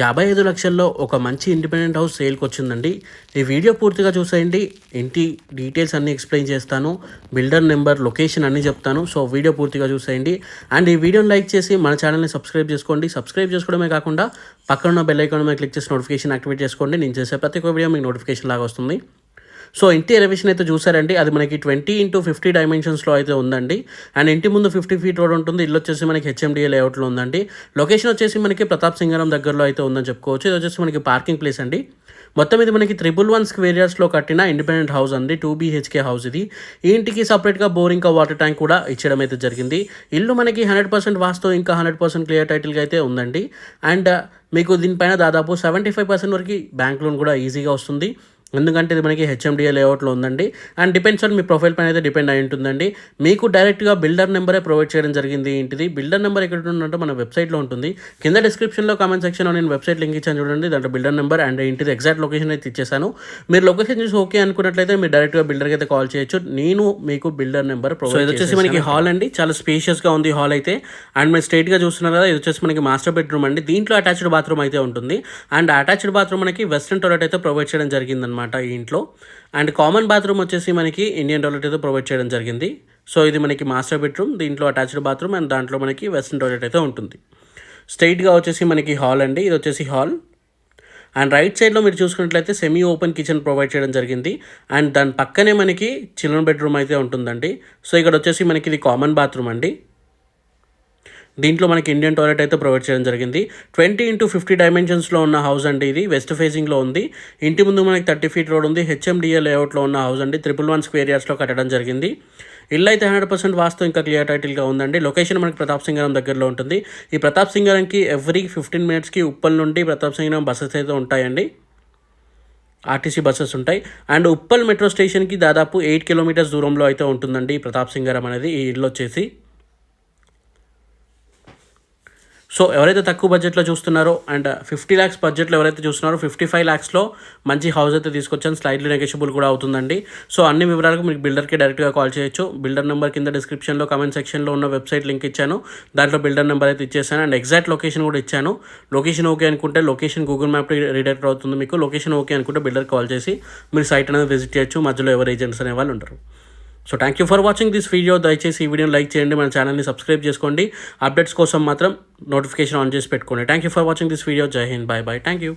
యాభై ఐదు లక్షల్లో ఒక మంచి ఇండిపెండెంట్ హౌస్ సేల్కి వచ్చిందండి ఈ వీడియో పూర్తిగా చూసేయండి. ఇంటి డీటెయిల్స్ అన్నీ ఎక్స్ప్లెయిన్ చేస్తాను. బిల్డర్ నెంబర్ లొకేషన్ అన్నీ చెప్తాను. సో వీడియో పూర్తిగా చూసేయండి. అండ్ ఈ వీడియోని లైక్ చేసి మన ఛానల్ని సబ్స్క్రైబ్ చేసుకోండి. సబ్స్క్రైబ్ చేసుకోవడమే కాకుండా పక్కన ఉన్న బెల్ ఐకాన్ మీద క్లిక్ చేసి నోటిఫికేషన్ యాక్టివేట్ చేసుకోండి. నేను చేసే ప్రతి ఒక్క వీడియో మీకు నోటిఫికేషన్ లాగా వస్తుంది. సో ఇంటి ఎలివేషన్ అయితే చూసారండి. అది మనకి ట్వంటీ ఇంటూ ఫిఫ్టీ డైమెన్షన్స్లో అయితే ఉందండి. అండ్ ఇంటి ముందు ఫిఫ్టీ ఫీట్ రోడ్ ఉంటుంది. ఇల్లు వచ్చేసి మనకి హెచ్ఎండిఏ లేఅవుట్లో ఉందండి. లొకేషన్ వచ్చేసి మనకి ప్రతాప్ సింగారం దగ్గరలో అయితే ఉందని చెప్పుకోవచ్చు. ఇది వచ్చేసి మనకి పార్కింగ్ ప్లేస్ అండి. మొత్తం ఇది మనకి త్రిబుల్ వన్ స్క్వేరియర్స్లో కట్టిన ఇండిపెండెంట్ హౌస్ అండి. టూ బీహెచ్కే హౌస్ ఇది. ఈ ఇంటికి సపరేట్గా బోర్ ఇంకా వాటర్ ట్యాంక్ కూడా ఇచ్చడం అయితే జరిగింది. ఇల్లు మనకి హండ్రెడ్ పర్సెంట్ వాస్తు ఇంకా హండ్రెడ్ పర్సెంట్ క్లియర్ టైటిల్గా అయితే ఉందండి. అండ్ మీకు దీనిపైన దాదాపు సెవెంటీ ఫైవ్ పర్సెంట్ వరకు బ్యాంక్ లోన్ కూడా ఈజీగా వస్తుంది. ఎందుకంటే ఇది మనకి హెచ్ఎండిఏ లేఅవుట్లో ఉందండి. అండ్ డిపెండ్స్ ఆన్ మీ ప్రొఫైల్ పైన అయితే డిపెండ్ అయి ఉంటుందండి. మీకు డైరెక్ట్గా బిల్డర్ నెంబరే ప్రొవైడ్ చేయడం జరిగింది ఏంటిది? బిల్డర్ నెంబర్ ఎక్కడ ఉంటుందంటే మన వెబ్సైట్లో ఉంటుంది. కింద డిస్క్రిప్షన్లో కామెంట్ సెక్షన్లో నేను వెబ్సైట్ లింక్ ఇచ్చాను చూడండి. దాంట్లో బిల్డర్ నెంబర్ అండ్ ఇంటిది ఎగ్జాక్ట్ లొకేషన్ అయితే ఇచ్చేసాను. మీరు లొకేషన్ చూసి ఓకే అనుకున్నట్లయితే మీరు డైరెక్ట్గా బిల్డర్కి అయితే కాల్ చేయొచ్చు. నేను మీకు బిల్డర్ నెంబర్ ప్రొవైడ్ ఇది వచ్చేసి మనకి హాల్ అండి. చాలా స్పేషియస్గా ఉంది హాల్ అయితే. అండ్ మీరు స్ట్రైట్గా చూస్తున్నారు కదా ఇది వచ్చేసి మనకి మాస్టర్ బెడ్రూమ్ అండి. దీంట్లో అటాచ్డ్ బాత్రూమ్ అయితే ఉంటుంది. అండ్ అటాచ్డ్ బాత్రూమ్ మనకి వెస్ట్రన్ టాయిలెట్ అయితే ప్రొవైడ్ చేయడం జరిగిందనమాట ఈ ఇంట్లో. అండ్ కామన్ బాత్రూమ్ వచ్చేసి మనకి ఇండియన్ టాయిలెట్ అయితే ప్రొవైడ్ చేయడం జరిగింది. సో ఇది మనకి మాస్టర్ బెడ్రూమ్ దీంట్లో అటాచ్డ్ బాత్రూమ్ అండ్ దాంట్లో మనకి వెస్ట్రన్ టాయిలెట్ అయితే ఉంటుంది. స్ట్రైట్గా వచ్చేసి మనకి హాల్ అండి ఇది వచ్చేసి హాల్. అండ్ రైట్ సైడ్లో మీరు చూసుకున్నట్లయితే సెమీ ఓపెన్ కిచెన్ ప్రొవైడ్ చేయడం జరిగింది. అండ్ దాని పక్కనే మనకి చిల్డ్రన్ బెడ్రూమ్ అయితే ఉంటుందండి. సో ఇక్కడ వచ్చేసి మనకి ఇది కామన్ బాత్రూమ్ అండి. దీంట్లో మనకి ఇండియన్ టాయిలెట్ అయితే ప్రొవైడ్ చేయడం జరిగింది. ట్వంటీ ఇంటూ ఫిఫ్టీ డైమెన్షన్స్లో ఉన్న హౌస్ అండి ఇది. వెస్ట్ ఫేసింగ్లో ఉంది. ఇంటి ముందు మనకి థర్టీ ఫీట్ రోడ్ ఉంది. హెచ్ఎండిఏ లేఅవుట్లో ఉన్న హౌస్ అండి. త్రిపుల్ వన్ స్క్వేర్ యార్డ్స్లో కట్టడం జరిగింది. ఇల్లు అయితే హండ్రెడ్ పర్సెంట్ వాస్తు ఇంకా క్లియర్ టైటిల్గా ఉందండి. లొకేషన్ మనకి ప్రతాప్ సింగరం దగ్గరలో ఉంటుంది. ఈ ప్రతాప్ సింగరంకి ఎవ్రీ ఫిఫ్టీన్ మినిట్స్కి ఉప్పల్ నుండి ప్రతాప్ సింగరం బస్సెస్ అయితే ఉంటాయండి. ఆర్టీసీ బస్సెస్ ఉంటాయి. అండ్ ఉప్పల్ మెట్రో స్టేషన్కి దాదాపు ఎయిట్ కిలోమీటర్స్ దూరంలో అయితే ఉంటుందండి ప్రతాప్ సింగరం అనేది ఈ ఇల్లు వచ్చేసి. సో ఎవరైతే తక్కువ బడ్జెట్లో చూస్తున్నారో అండ్ ఫిఫ్టీ ల్యాక్స్ బడ్జెట్లో ఎవరైతే చూస్తున్నారో ఫిఫ్టీ ఫైవ్ ల్యాక్స్లో మంచి హౌస్ అయితే తీసుకొచ్చాను. స్లైడ్లీ నెగోషియబుల్ కూడా అవుతుందండి. సో అన్ని వివరాలకు మీకు బిల్డర్కి డైరెక్ట్గా కాల్ చేయొచ్చు. బిల్డర్ నెంబర్ కింద డిస్క్రిప్షన్లో కమెంట్ సెక్షన్లో ఉన్న వెబ్సైట్ లింక్ ఇచ్చాను. దాంట్లో బిల్డర్ నెంబర్ అయితే ఇచ్చేసాను. అండ్ ఎగ్జాక్ట్ లొకేషన్ కూడా ఇచ్చాను. లొకేషన్ ఓకే అనుకుంటే లొకేషన్ గూగుల్ మ్యాప్ రీడైరెక్ట్ అవుతుంది మీకు. లొకేషన్ ఓకే అనుకుంటే బిల్డర్ కాల్ చేసి మీరు సైట్ అనేది విజిట్ చేయొచ్చు. మధ్యలో ఎవరు ఏజెంట్స్ అనే వాళ్ళు ఉంటారు so thank you for watching this video దయచేసి ఈ వీడియోని లైక్ చేయండి. మన ఛానల్ని సబ్స్క్రైబ్ చేసుకోండి. అప్డేట్స్ కోసం మాత్రం నోటిఫికేషన్ ఆన్ చేసి పెట్టుకోండి. Thank you for watching this video Jai Hind. Bye bye thank you